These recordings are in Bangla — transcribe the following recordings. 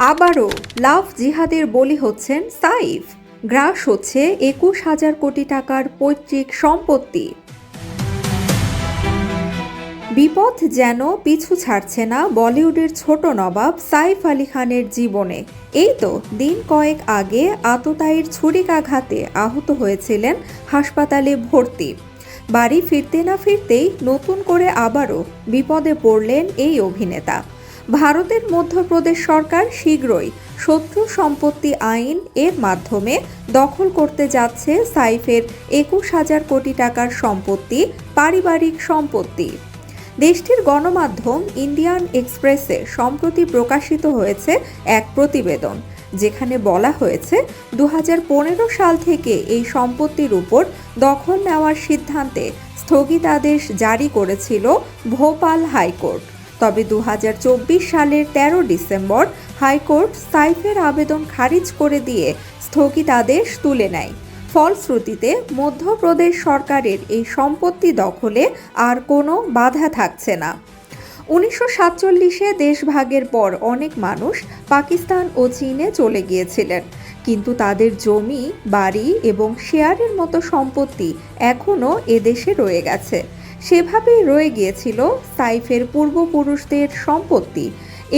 আবারও লাভ জিহাদের বলি হচ্ছেন সাইফ। গ্রাস হচ্ছে একুশ হাজার কোটি টাকার পৈতৃক সম্পত্তি। বিপদ যেন পিছু ছাড়ছে না বলিউডের ছোট নবাব সাইফ আলী খানের জীবনে। এই তো দিন কয়েক আগে আততায়ীর ছুরিকাঘাতে আহত হয়েছিলেন হাসপাতালে ভর্তি। বাড়ি ফিরতে না ফিরতেই নতুন করে আবারও বিপদে পড়লেন এই অভিনেতা। ভারতের মধ্যপ্রদেশ সরকার শীঘ্রই শত্রু সম্পত্তি আইন এর মাধ্যমে দখল করতে যাচ্ছে সাইফের একুশ হাজার কোটি টাকার সম্পত্তি, পারিবারিক সম্পত্তি। দেশটির গণমাধ্যম ইন্ডিয়ান এক্সপ্রেসে সম্প্রতি প্রকাশিত হয়েছে এক প্রতিবেদন, যেখানে বলা হয়েছে দু হাজার পনেরো সাল থেকে এই সম্পত্তির উপর দখল নেওয়ার সিদ্ধান্তে স্থগিতাদেশ জারি করেছিল ভোপাল হাইকোর্ট। তবে দু হাজার চব্বিশ সালের ১৩ ডিসেম্বর হাইকোর্ট সাইফের আবেদন খারিজ করে দিয়ে স্থগিতাদেশ তুলে নেয়। ফলশ্রুতিতে মধ্যপ্রদেশ সরকারের এই সম্পত্তি দখলে আর কোনো বাধা থাকছে না। উনিশশো সাতচল্লিশে দেশভাগের পর অনেক মানুষ পাকিস্তান ও চীনে চলে গিয়েছিলেন। কিন্তু তাদের জমি, বাড়ি এবং শেয়ারের মতো সম্পত্তি এখনও এদেশে রয়ে গেছে। সেভাবেই রয়ে গিয়েছিল সাইফের পূর্বপুরুষদের সম্পত্তি।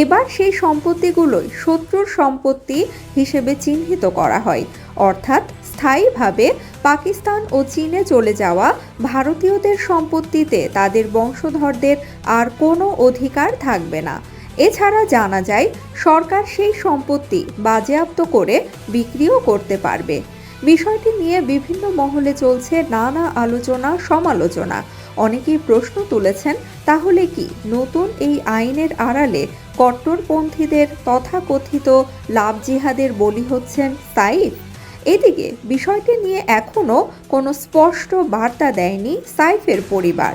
এবার সেই সম্পত্তিগুলোই শত্রুর সম্পত্তি হিসেবে চিহ্নিত করা হয়। অর্থাৎ স্থায়ীভাবে পাকিস্তান ও চীনে চলে যাওয়া ভারতীয়দের সম্পত্তিতে তাদের বংশধরদের আর কোনো অধিকার থাকবে না। এছাড়া জানা যায়, সরকার সেই সম্পত্তি বাজেয়াপ্ত করে বিক্রিও করতে পারবে। বিষয়টি নিয়ে বিভিন্ন মহলে চলছে নানা আলোচনা সমালোচনা অনেকেই প্রশ্ন তুলেছেন, তাহলে কি নতুন এই আইনের আড়ালে কট্টরপন্থীদের তথাকথিত লাভ জিহাদের বলি হচ্ছেন সাইফ? এদিকে বিষয়টি নিয়ে এখনও কোনো স্পষ্ট বার্তা দেয়নি সাইফের পরিবার।